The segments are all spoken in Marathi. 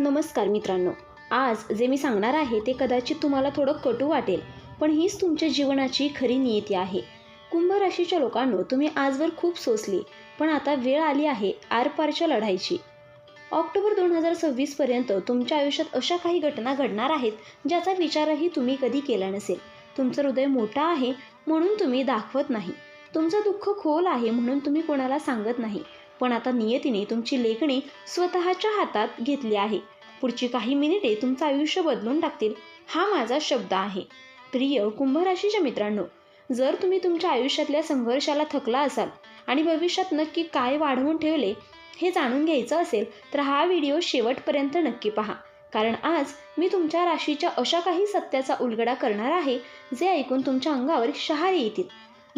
नमस्कार मित्रांनो. आज जे मी सांगणार आहे ते कदाचित तुम्हाला थोडं कटू वाटेल पण हीच तुमच्या जीवनाची खरी नियती आहे. कुंभ राशीच्या लोकांनो तुम्ही आजवर खूप सोसली पण आता वेळ आली आहे आरपारच्या लढाईची. ऑक्टोबर दोन हजार सव्वीसपर्यंत तुमच्या आयुष्यात अशा काही घटना घडणार आहेत ज्याचा विचारही तुम्ही कधी केला नसेल. तुमचं हृदय मोठा आहे म्हणून तुम्ही दाखवत नाही. तुमचं दुःख खोल आहे म्हणून तुम्ही कोणाला सांगत नाही. पण आता नियतीने तुमची लेखणी स्वतःच्या हातात घेतली आहे. पुढची काही मिनिटे तुमचं आयुष्य बदलून टाकतील हा माझा शब्द आहे. प्रिय कुंभ राशीच्या मित्रांनो जर तुम्ही तुमच्या आयुष्यातल्या संघर्षाला थकला असाल आणि भविष्यात नक्की काय वाढवून ठेवले हे जाणून घ्यायचं असेल तर हा व्हिडिओ शेवटपर्यंत नक्की पहा. कारण आज मी तुमच्या राशीच्या अशा काही सत्याचा उलगडा करणार आहे जे ऐकून तुमच्या अंगावर शहारे येतील.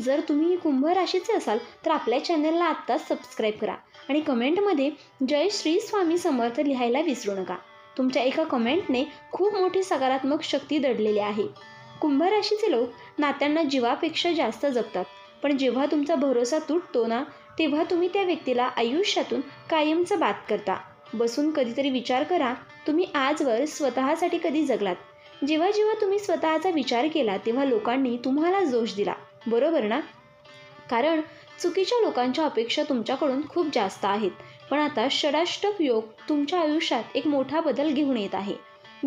जर तुम्ही कुंभ राशीचे असाल तर आपल्या चॅनलला आत्ताच सबस्क्राईब करा आणि कमेंटमध्ये जय श्री स्वामी समर्थ लिहायला विसरू नका. तुमच्या एका कमेंटने खूप मोठी सकारात्मक शक्ती दडलेली आहे. कुंभ राशीचे लोक नात्यांना जीवापेक्षा जास्त जपतात पण जेव्हा तुमचा भरोसा तुटतो ना तेव्हा तुम्ही त्या व्यक्तीला आयुष्यातून कायमचं बात करता. बसून कधीतरी विचार करा तुम्ही आजवर स्वतःसाठी कधी जगलात? जेव्हा जेव्हा तुम्ही स्वतःचा विचार केला तेव्हा लोकांनी तुम्हाला जोश दिला. बरोबर ना? कारण चुकीच्या लोकांच्या अपेक्षा तुमच्याकडून खूप जास्त आहेत. पण आता षडाष्टक योग तुमच्या आयुष्यात एक मोठा बदल घेऊन येत आहे.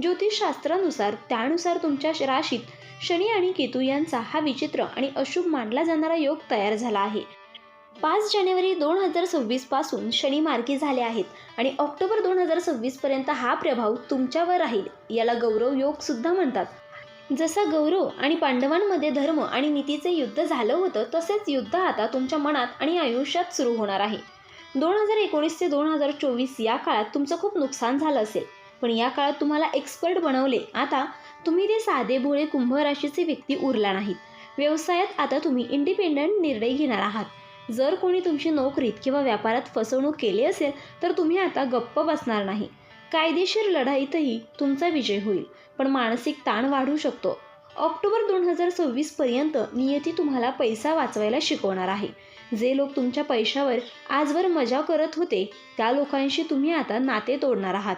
ज्योतिषशास्त्रानुसार त्यानुसार तुमच्या राशीत शनी आणि केतू यांचा हा विचित्र आणि अशुभ मानला जाणारा योग तयार झाला आहे. पाच जानेवारी दोन हजार सव्वीसपासून शनी मार्गी झाले आहेत आणि ऑक्टोबर दोन हजार सव्वीस पर्यंत हा प्रभाव तुमच्यावर राहील याला गौरव योग सुद्धा म्हणतात. जसा गौरव आणि पांडवांमध्ये धर्म आणि नीतीचे युद्ध झालं होतं तसेच युद्ध आता तुमच्या मनात आणि आयुष्यात सुरू होणार आहे. दोन हजार एकोणीस ते दोन हजार चोवीस या काळात तुमचं खूप नुकसान झालं असेल पण या काळात तुम्हाला एक्सपर्ट बनवले. आता तुम्ही ते साधे भोळे कुंभ राशीचे व्यक्ती उरला नाहीत. व्यवसायात आता तुम्ही इंडिपेंडंट निर्णय घेणार आहात. जर कोणी तुमची नोकरीत किंवा व्यापारात फसवणूक केली असेल तर तुम्ही आता गप्प बसणार नाही. कायदेशीर लढाईतही तुमचा विजय होईल पण मानसिक ताण वाढू शकतो. ऑक्टोबर दोन हजार सव्वीसपर्यंत नियती तुम्हाला पैसा वाचवायला शिकवणार आहे. जे लोक तुमच्या पैशावर आजवर मजा करत होते त्या लोकांशी तुम्ही आता नाते तोडणार आहात.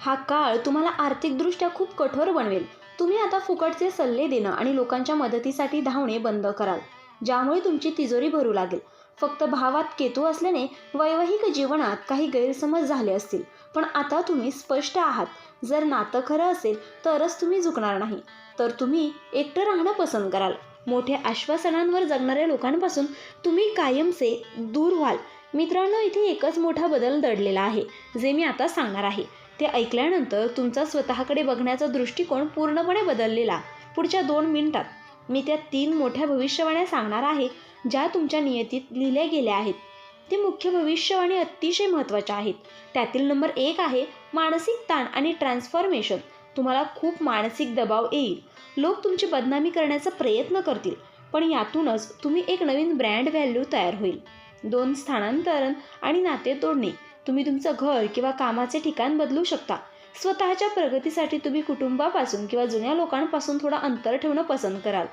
हा काळ तुम्हाला आर्थिकदृष्ट्या खूप कठोर बनवेल. तुम्ही आता फुकटचे सल्ले देणं आणि लोकांच्या मदतीसाठी धावणे बंद कराल. ज्यामुळे तुमची तिजोरी भरू लागेल. फक्त भावात केतू असल्याने वैवाहिक जीवनात काही गैरसमज झाले असतील. पण आता तुम्ही स्पष्ट आहात. जर नातं खरं असेल तरच तुम्ही झुकणार नाही. तर तुम्ही एकटं राहणं पसंत कराल. मोठ्या आश्वासनांवर जगणाऱ्या लोकांपासून तुम्ही कायमचे दूर व्हाल. मित्रांनो इथे एकच मोठा बदल दडलेला आहे जे मी आता सांगणार आहे. ते ऐकल्यानंतर तुमचा स्वतःकडे बघण्याचा दृष्टिकोन पूर्णपणे बदललेला. पुढच्या दोन मिनिटात मी त्या तीन मोठ्या भविष्यवाण्या सांगणार आहे ज्या तुमच्या नियतीत लिहिल्या गेल्या आहेत ते मुख्य भविष्यवाणी अतिशय महत्त्वाच्या आहेत. त्यातील नंबर एक आहे मानसिक ताण आणि ट्रान्सफॉर्मेशन तुम्हाला खूप मानसिक दबाव येईल. लोक तुमची बदनामी करण्याचा प्रयत्न करतील पण यातूनच तुम्ही एक नवीन ब्रँड व्हॅल्यू तयार होईल. दोन स्थानांतरण आणि नाते तोडणे. तुम्ही तुमचं घर किंवा कामाचे ठिकाण बदलू शकता. स्वतःच्या प्रगतीसाठी तुम्ही कुटुंबापासून किंवा जुन्या लोकांपासून थोडं अंतर ठेवणं पसंत कराल.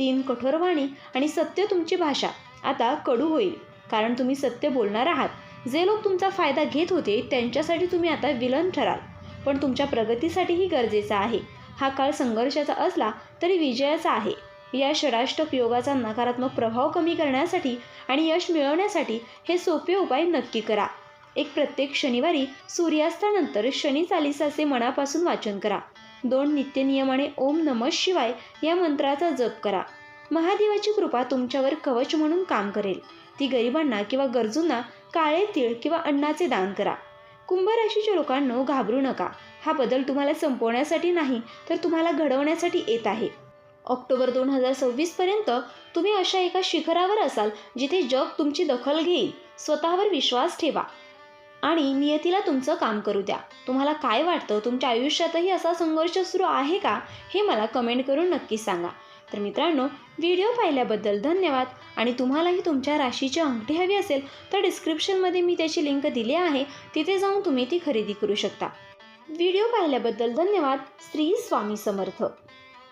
तीन कठोर वाणी आणि सत्य तुमची भाषा. आता कडू होईल. कारण तुम्ही सत्य बोलणार आहात. जे लोक तुमचा फायदा घेत होते त्यांच्यासाठी तुम्ही आता विलन ठराल. पण तुमच्या प्रगतीसाठीही गरजेचा आहे. हा काळ संघर्षाचा असला तरी विजयाचा आहे. या षडाष्टक योगाचा नकारात्मक प्रभाव कमी करण्यासाठी आणि यश मिळवण्यासाठी हे सोपे उपाय नक्की करा. एक प्रत्येक शनिवारी सूर्यास्तानंतर शनी चालिसाचे मनापासून वाचन करा. दोन नित्यनियमाने ओम नम शिवाय या मंत्राचा जप करा. महादेवाची कृपा तुमच्यावर कवच म्हणून काम करेल. ती गरिबांना किंवा गरजूंना काळे तीळ किंवा अन्नाचे दान करा. कुंभ राशीच्या लोकांनो घाबरू नका. हा बदल तुम्हाला संपवण्यासाठी नाही तर तुम्हाला घडवण्यासाठी येत आहे. ऑक्टोबर दोन हजार सव्वीसपर्यंत तुम्ही अशा एका शिखरावर असाल जिथे जग तुमची दखल घेईल. स्वतःवर विश्वास ठेवा. आणि नियतीला तुमचं काम करू द्या. तुम्हाला काय वाटतं? तुमच्या आयुष्यातही असा संघर्ष सुरू आहे का? हे मला कमेंट करून नक्की सांगा. तर मित्रांनो व्हिडिओ पाहिल्याबद्दल धन्यवाद. आणि तुम्हालाही तुमच्या राशीची अंगठी हवी असेल तर डिस्क्रिप्शनमध्ये मी त्याची लिंक दिली आहे. तिथे जाऊन तुम्ही ती खरेदी करू शकता. व्हिडिओ पाहिल्याबद्दल धन्यवाद. श्री स्वामी समर्थ.